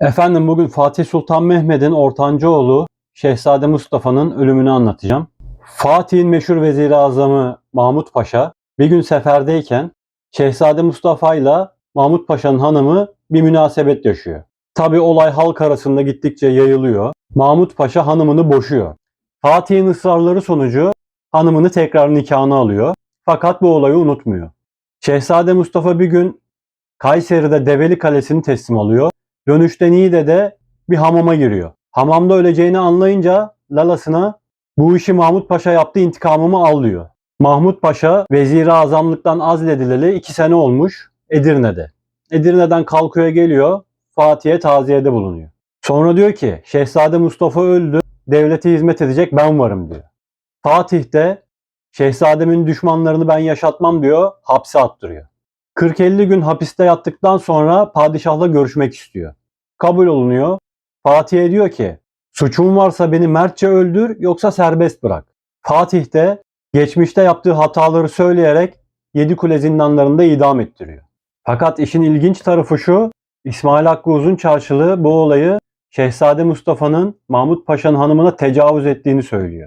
Efendim bugün Fatih Sultan Mehmet'in ortanca oğlu Şehzade Mustafa'nın ölümünü anlatacağım. Fatih'in meşhur veziri azamı Mahmut Paşa bir gün seferdeyken Şehzade Mustafa ile Mahmut Paşa'nın hanımı bir münasebet yaşıyor. Tabi olay halk arasında gittikçe yayılıyor. Mahmut Paşa hanımını boşuyor. Fatih'in ısrarları sonucu hanımını tekrar nikahına alıyor. Fakat bu olayı unutmuyor. Şehzade Mustafa bir gün Kayseri'de Develi Kalesi'ni teslim alıyor. Dönüşte Niğde'de bir hamama giriyor. Hamamda öleceğini anlayınca lalasına bu işi Mahmut Paşa yaptı intikamımı al diyor. Mahmut Paşa vezir-i azamlıktan azledileli iki sene olmuş Edirne'de. Edirne'den kalkıyor geliyor Fatih'e taziyede bulunuyor. Sonra diyor ki Şehzade Mustafa öldü devlete hizmet edecek ben varım diyor. Fatih de Şehzademin düşmanlarını ben yaşatmam diyor hapse attırıyor. 40-50 gün hapiste yattıktan sonra padişahla görüşmek istiyor. Kabul olunuyor. Fatih'e diyor ki suçum varsa beni mertçe öldür yoksa serbest bırak. Fatih de geçmişte yaptığı hataları söyleyerek Yedikule zindanlarında idam ettiriyor. Fakat işin ilginç tarafı şu İsmail Hakkı Uzun Çarşılı bu olayı Şehzade Mustafa'nın Mahmut Paşa'nın hanımına tecavüz ettiğini söylüyor.